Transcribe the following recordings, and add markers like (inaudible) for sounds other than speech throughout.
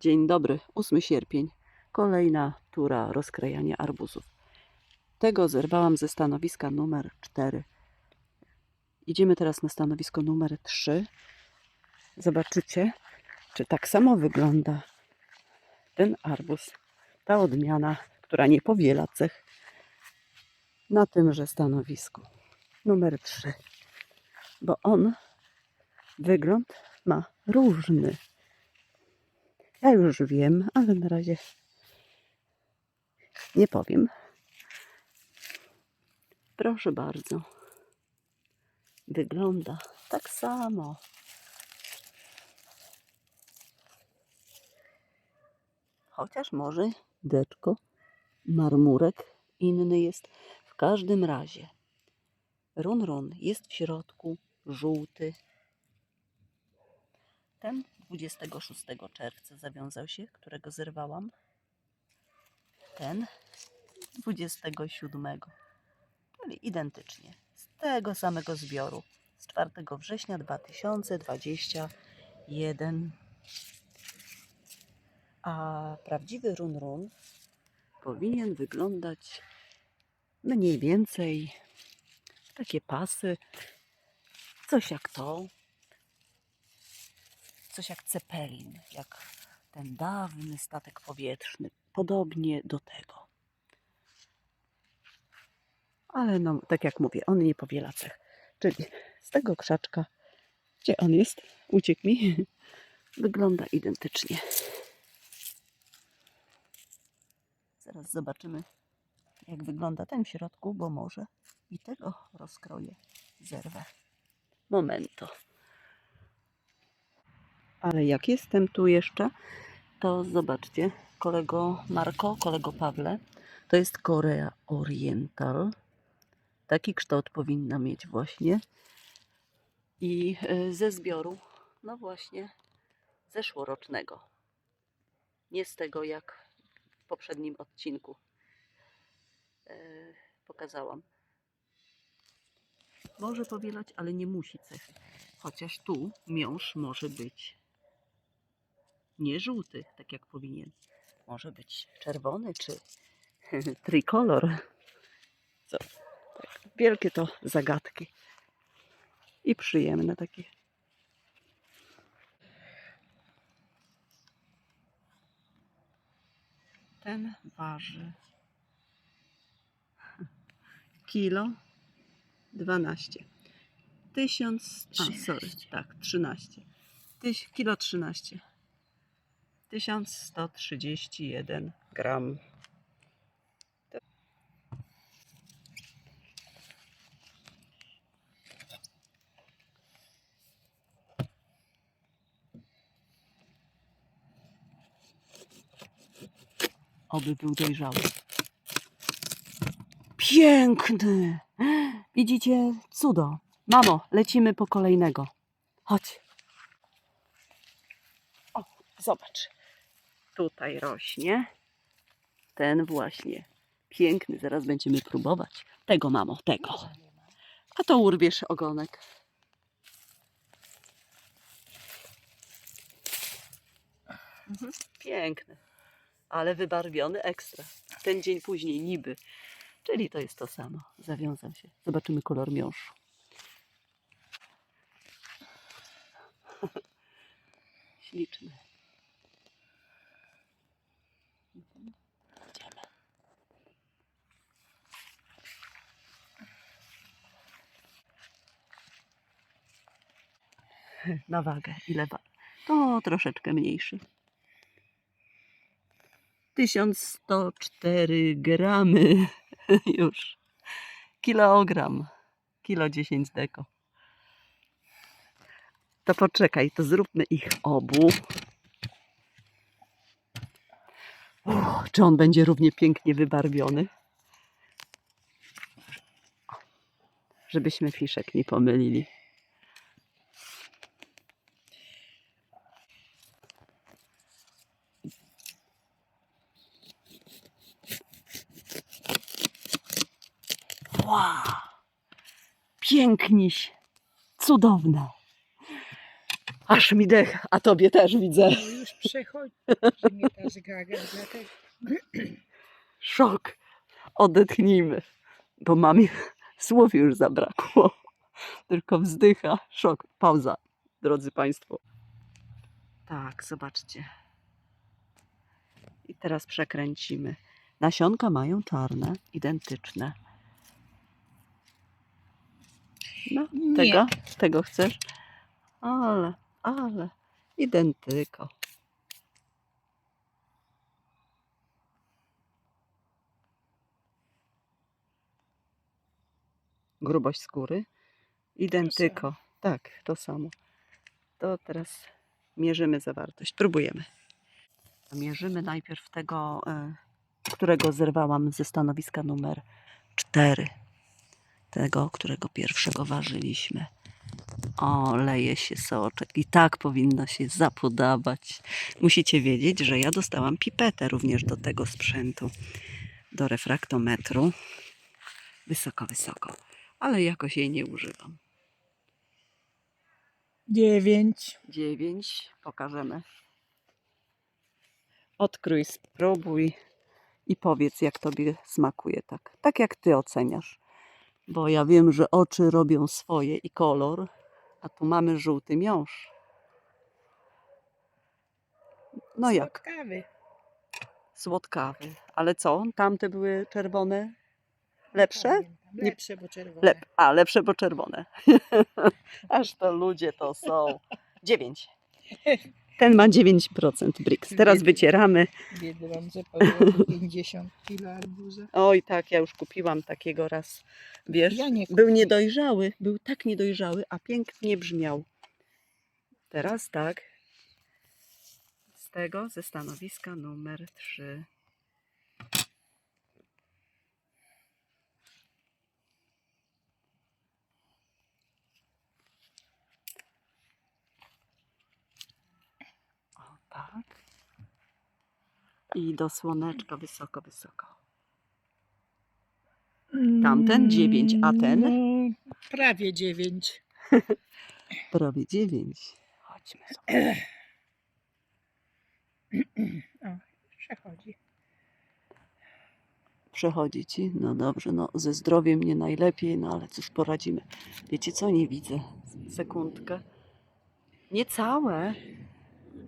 Dzień dobry, 8 sierpień. Kolejna tura rozkrajania arbuzów. Tego zerwałam ze stanowiska numer 4. Idziemy teraz na stanowisko numer 3. Zobaczycie, czy tak samo wygląda ten arbuz, ta odmiana, która nie powiela cech na tymże stanowisku numer 3. Bo on wygląd ma różny. Ja już wiem, ale na razie nie powiem. Proszę bardzo. Wygląda tak samo. Chociaż może deczko, marmurek inny jest. W każdym razie run run jest w środku żółty. Ten 26 czerwca zawiązał się, którego zerwałam. Ten 27, czyli identycznie, z tego samego zbioru, z 4 września 2021. A prawdziwy run run powinien wyglądać mniej więcej takie pasy, coś jak to, coś jak Cepelin, jak ten dawny statek powietrzny, podobnie do tego. Ale no, tak jak mówię, on nie powiela cech. Czyli z tego krzaczka, gdzie on jest, uciekł mi, (laughs) wygląda identycznie. Zaraz zobaczymy, jak wygląda ten w środku, bo może i tego rozkroję, zerwę. Momento. Ale jak jestem tu jeszcze, to zobaczcie, kolego Marko, kolego Pawle, to jest Korea Oriental. Taki kształt powinna mieć właśnie. I y, ze zbioru, no właśnie, zeszłorocznego. Nie z tego, jak w poprzednim odcinku y, pokazałam. Może powielać, ale nie musi cechy. Chociaż tu miąższ może być nie żółty, tak jak powinien. Może być czerwony czy (laughs) trikolor. Co? Tak. Wielkie to zagadki. I przyjemne takie. Ten waży kilo 12. Tysiąc, a sorry, tak, 13. Tyś, kilo 13. 1131 gram. Oby był dojrzały. Piękny! Widzicie? Cudo. Mamo, lecimy po kolejnego. Chodź. O, zobacz. Tutaj rośnie. Ten właśnie. Piękny. Zaraz będziemy próbować. Tego, mamo, tego. A to urwiesz ogonek. Mhm, Piękny. Ale wybarwiony ekstra. Ten dzień później niby. Czyli to jest to samo. Zawiązał się. Zobaczymy kolor miąższu. (laughs) Śliczny. (laughs) Na wagę. Ile wa- To troszeczkę mniejszy. 1104 gramy (laughs) już. Kilogram. Kilo 10 deko. To poczekaj, to zróbmy ich obu. Uch, czy on będzie równie pięknie wybarwiony? Żebyśmy fiszek nie pomylili. Wow! Piękniś! Cudowne! Aż mi dech, a tobie też widzę. No już przechodzi mnie ta zgaga, dlatego Szok. Odetchnijmy, bo mamie słów już zabrakło. Tylko wzdycha. Szok. Pauza, drodzy Państwo. Tak, zobaczcie. I teraz przekręcimy. Nasionka mają czarne, identyczne. No, Nie. tego? Tego chcesz? Ale, ale, identyko. Grubość skóry? Identyko. Tak, to samo. To teraz mierzymy zawartość. Próbujemy. Mierzymy najpierw tego, e, którego zerwałam ze stanowiska numer 4. Tego, którego pierwszego ważyliśmy. O, leje się soczek. I tak powinno się zapodawać. Musicie wiedzieć, że ja dostałam pipetę również do tego sprzętu. Do refraktometru. Wysoko, wysoko. Ale jakoś jej nie używam. dziewięć. 9 pokażemy. Odkrój, spróbuj i powiedz, jak tobie smakuje tak. Tak jak ty oceniasz. Bo ja wiem, że oczy robią swoje i kolor, a tu mamy żółty miąższ. No jak? Kawy. Słodkawy. Ale co? Tamte były czerwone? Lepsze? Nie- Lepsze, bo czerwone. Lep, a, lepsze, bo czerwone. (laughs) Aż to ludzie to są. 9. (laughs) Ten ma 9% BRICS. Teraz wycieramy. Biedronce po 50 kilo arbuza. Oj, tak, ja już kupiłam takiego raz. Wiesz, Ja nie był niedojrzały, był tak niedojrzały, a pięknie brzmiał. Teraz tak. Z tego, ze stanowiska numer 3. I do słoneczka wysoko, wysoko. Tamten dziewięć, a ten? No, prawie dziewięć. (laughs) Prawie 9. Chodźmy sobie. (clears throat) Przechodzi. Przechodzi ci? No dobrze, no ze zdrowiem nie najlepiej, no ale cóż poradzimy. Wiecie co? Nie widzę. Sekundkę. Niecałe.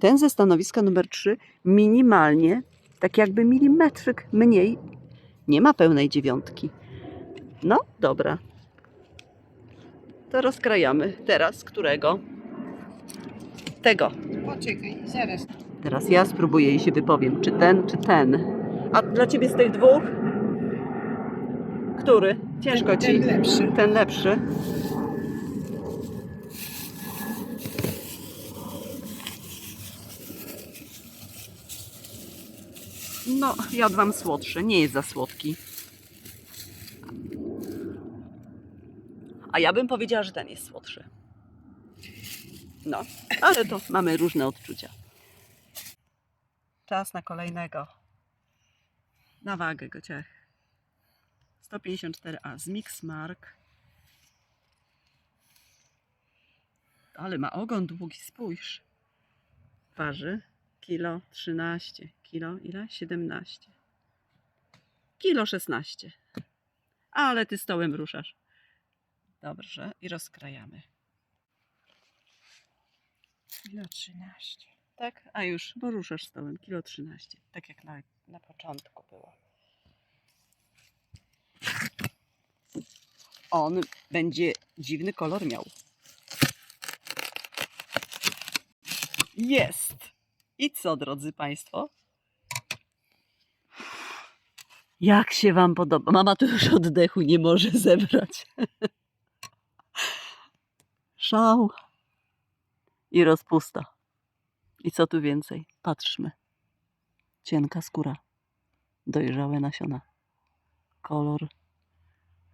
Ten ze stanowiska numer 3 minimalnie, tak jakby milimetrzyk mniej. Nie ma pełnej dziewiątki. No, dobra. To rozkrajamy. Teraz którego? Tego. Poczekaj, zaraz. Teraz ja spróbuję i się wypowiem, czy ten, czy ten. A dla ciebie z tych dwóch? Który? Ciężko ci. Ten lepszy. Ten lepszy. No, jadłam słodszy, nie jest za słodki. A ja bym powiedziała, że ten jest słodszy. No, ale to mamy różne odczucia. Czas na kolejnego. Na wagę go ciech. 154A z Mixmark. Ale ma ogon długi, spójrz. Waży kilo 13. Kilo ile? 17. Kilo 16. Ale ty stołem ruszasz. Dobrze, i rozkrajamy. Kilo 13. Tak, a już, bo ruszasz stołem. Kilo 13. Tak jak na, na początku było. On będzie dziwny kolor miał. Jest! I co, drodzy Państwo? Jak się Wam podoba? Mama tu już oddechu nie może (laughs) zebrać. Szał i rozpusta. I co tu więcej? Patrzmy. Cienka skóra. Dojrzałe nasiona. Kolor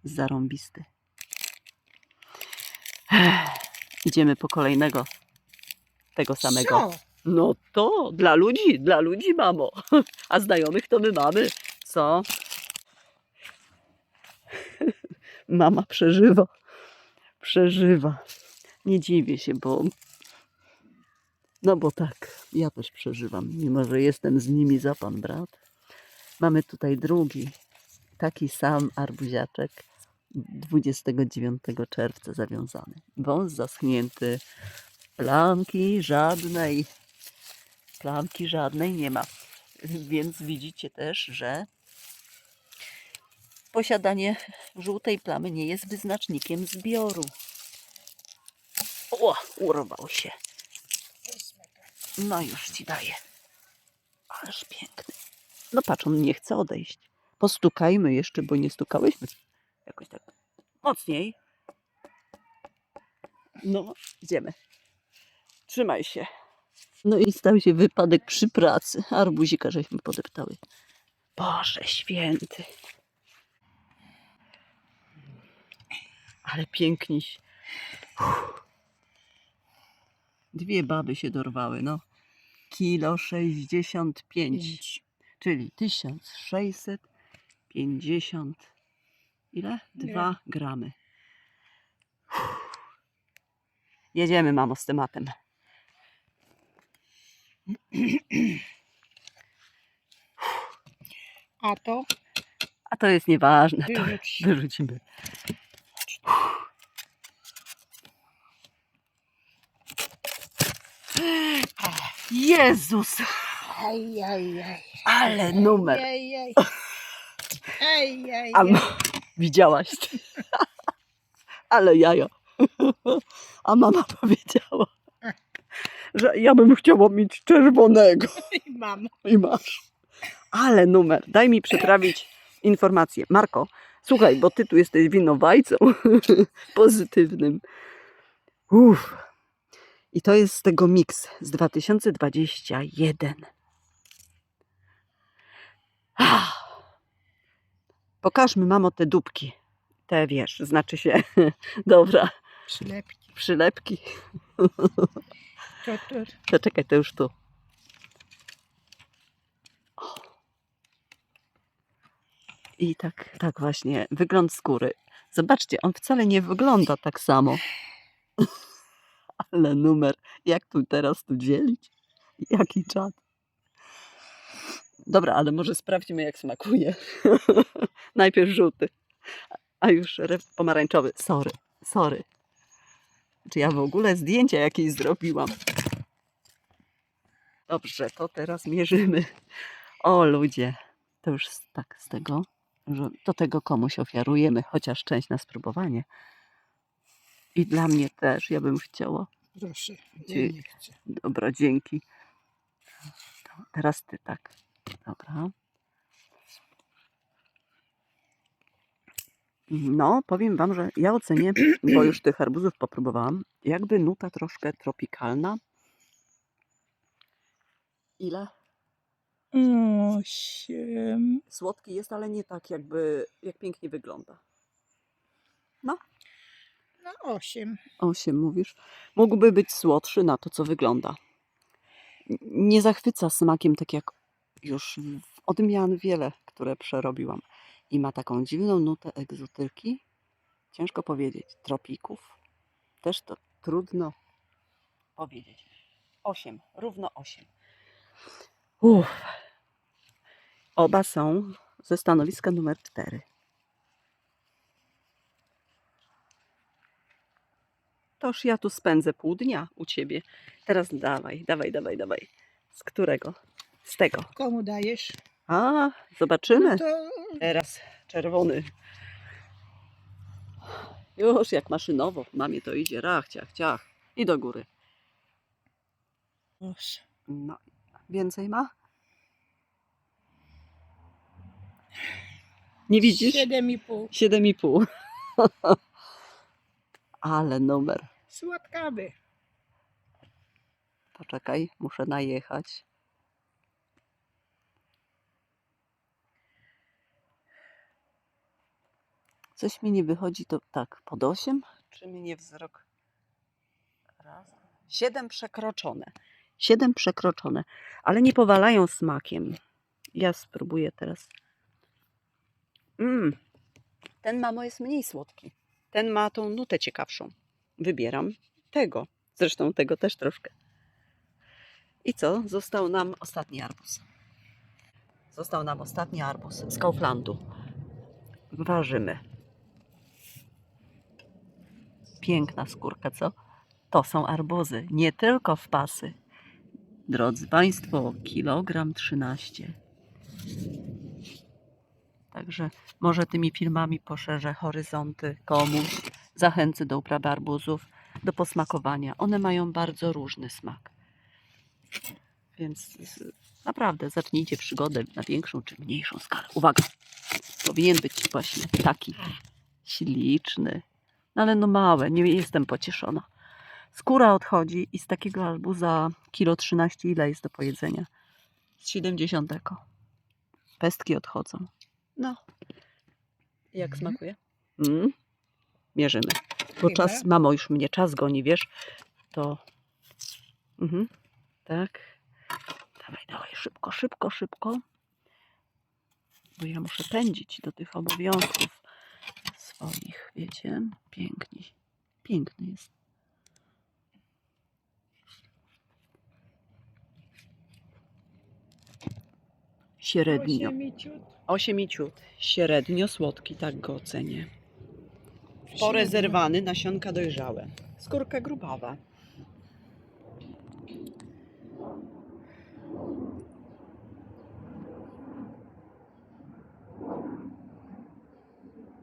zarąbisty. Ech, Idziemy po kolejnego. Tego samego. No to dla ludzi, dla ludzi, mamo. (laughs) A znajomych to my mamy. Co? (laughs) Mama przeżywa. Przeżywa. Nie dziwię się, bo No bo tak, ja też przeżywam, mimo że jestem z nimi za pan brat. Mamy tutaj drugi, taki sam arbuziaczek, 29 czerwca zawiązany. Wąs zaschnięty, plamki żadnej, plamki żadnej nie ma. (laughs) Więc widzicie też, że posiadanie żółtej plamy nie jest wyznacznikiem zbioru. O, urwał się. No już ci daję. Ależ piękny. No patrz, on nie chce odejść. Postukajmy jeszcze, bo nie stukałyśmy. Jakoś tak mocniej. No, idziemy. Trzymaj się. No i stał się wypadek przy pracy. Arbuzika żeśmy podeptały. Boże święty. Ale piękniś. Uff. Dwie baby się dorwały, no. Kilo 65, Pięć. czyli 1650. Ile? Dwa gramy. Uff. Jedziemy, mamo, z tematem. A to A to jest nieważne, to wyrzuć. wyrzucimy. Jezus, Aj, aj, aj. ale numer. Aj, aj. Aj, aj, A aj. Widziałaś? Ale jajo. A mama powiedziała, że ja bym chciała mieć czerwonego. (laughs) Mam. I masz. Ale numer. Daj mi przetrawić informację. Marko, słuchaj, bo ty tu jesteś winowajcą (laughs) pozytywnym. Uff. I to jest z tego miks z 2021. Ah. Pokażmy, mamo, te dupki. Te, wiesz, znaczy się, (laughs) dobra, Przylepki. przylepki. To, czekaj, to już tu. I tak, tak właśnie, wygląd skóry. Zobaczcie, on wcale nie wygląda tak samo. (laughs) Ale numer, jak tu teraz tu dzielić? Jaki czad? Dobra, ale może sprawdźmy, jak smakuje. (laughs) Najpierw żółty, a już pomarańczowy. Sorry, sorry. Czy ja w ogóle zdjęcia jakieś zrobiłam? Dobrze, to teraz mierzymy. O ludzie, to już tak z tego, że do tego komuś ofiarujemy, chociaż część na spróbowanie. I dla mnie też, ja bym chciała. Proszę. Dzie- nie chcę. Dobra, dzięki. To teraz ty tak. Dobra. No, powiem wam, że ja ocenię, bo już tych arbuzów popróbowałam, jakby nuta troszkę tropikalna. Ile? Osiem. Słodki jest, ale nie tak jakby, jak pięknie wygląda. No osiem. 8 mówisz. Mógłby być słodszy na to, co wygląda. Nie zachwyca smakiem, tak jak już odmian wiele, które przerobiłam. I ma taką dziwną nutę egzotyki. Ciężko powiedzieć. Tropików. Też to trudno powiedzieć. 8, równo 8. Uff. Oba są ze stanowiska numer 4. Toż ja tu spędzę pół dnia u ciebie. Teraz dawaj, dawaj, dawaj, dawaj. Z którego? Z tego. Komu dajesz? A, zobaczymy. No to Teraz czerwony. Już jak maszynowo. Mamie to idzie. Rach, ciach, ciach. I do góry. osiem. No. Więcej ma? Nie widzisz? Siedem i pół. Siedem i pół. (laughs) Ale numer. Słodkawy. Poczekaj, muszę najechać. Coś mi nie wychodzi, to tak, pod 8? Czy mi nie wzrok? Raz. 7 przekroczone. 7 przekroczone, ale nie powalają smakiem. Ja spróbuję teraz. Mm. Ten mamo jest mniej słodki. Ten ma tą nutę ciekawszą. Wybieram tego. Zresztą tego też troszkę. I co? Został nam ostatni arbuz. Został nam ostatni arbuz z Kauflandu. Ważymy. Piękna skórka, co? To są arbuzy, nie tylko w pasy. Drodzy Państwo, kilogram 13. Także może tymi filmami poszerzę horyzonty komuś, zachęcę do uprawy arbuzów, do posmakowania. One mają bardzo różny smak. Więc naprawdę zacznijcie przygodę na większą czy mniejszą skalę. Uwaga! Powinien być właśnie taki śliczny. No ale no małe, nie jestem pocieszona. Skóra odchodzi i z takiego arbuza kilo 13 ile jest do pojedzenia? Z 70. Pestki odchodzą. No. Jak Mhm. smakuje? Mm. Mierzymy. Bo czas, mamo, już mnie czas goni, wiesz? To. Mhm. Tak. Dawaj, dawaj, szybko, szybko, szybko. Bo ja muszę pędzić do tych obowiązków swoich, wiecie? Pięknie. Piękny jest. Średnio. Osiemiciut. Osiemiciut. Średnio słodki, tak go ocenię. Porezerwany, nasionka dojrzałe. Skórka grubawa.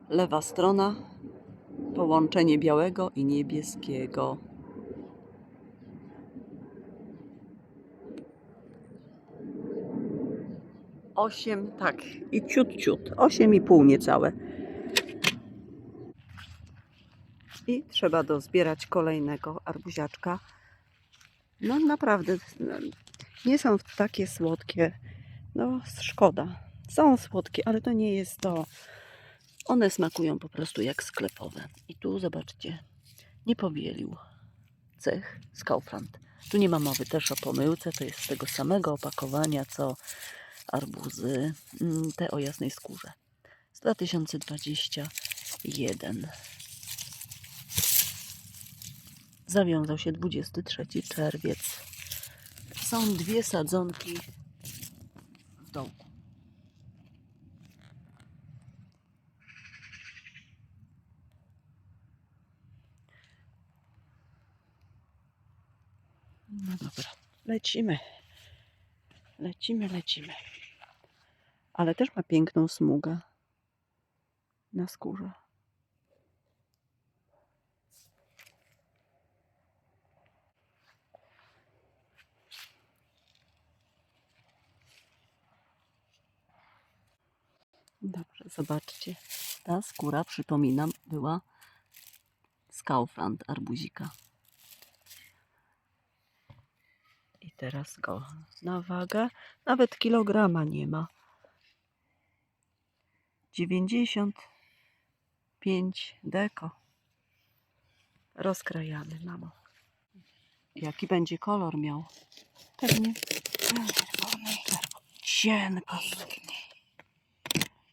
Lewa strona. Połączenie białego i niebieskiego. Osiem, tak, i ciut, ciut. Osiem i pół niecałe. I trzeba dozbierać kolejnego arbuziaczka. No naprawdę, no, nie są takie słodkie. No szkoda. Są słodkie, ale to nie jest to. One smakują po prostu jak sklepowe. I tu zobaczcie, nie powielił cech z Kaufland. Tu nie ma mowy też o pomyłce, to jest z tego samego opakowania co arbuzy, mm, te o jasnej skórze. Z 2021. Zawiązał się 23 czerwiec. Są dwie sadzonki w dołku. No dobra, lecimy. Lecimy, lecimy. Ale też ma piękną smugę na skórze. Dobrze, zobaczcie. Ta skóra, przypominam, była z Kaufland arbuzika. I teraz go na wagę. Nawet kilograma nie ma. 95 deko. Rozkrajany, mamo. Jaki będzie kolor miał? Pewnie cienko.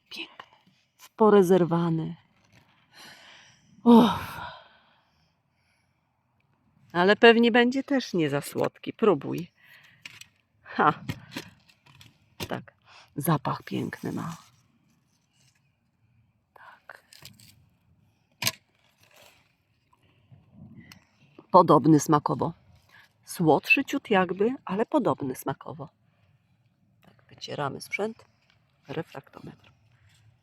Piękny. Porezerwany. Uff. Ale pewnie będzie też nie za słodki. Próbuj. Ha. Tak. Zapach piękny ma. Podobny smakowo. Słodszy ciut jakby, ale podobny smakowo. Tak, wycieramy sprzęt. Refraktometr.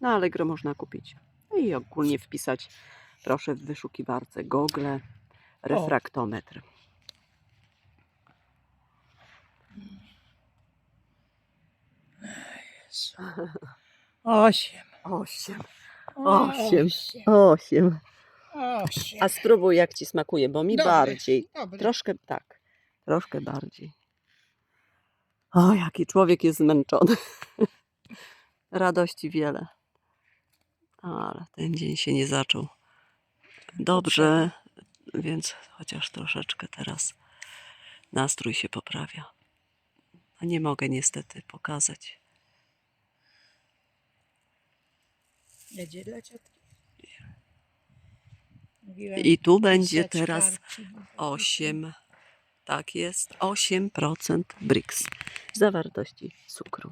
Na Allegro można kupić. No I ogólnie wpisać, proszę, w wyszukiwarce Google refraktometr. Osiem. Osiem. Osiem. Osiem. (laughs) A spróbuj, jak ci smakuje, bo mi Dobry, bardziej. Dobry. Troszkę tak. Troszkę bardziej. O, jaki człowiek jest zmęczony. (laughs) Radości wiele. Ale ten dzień się nie zaczął dobrze, więc chociaż troszeczkę teraz nastrój się poprawia. A nie mogę niestety pokazać. Jedzie dla ciotki. I tu będzie teraz kartki, bo po prostu- 8 Tak jest, 8% BRICS zawartości cukru.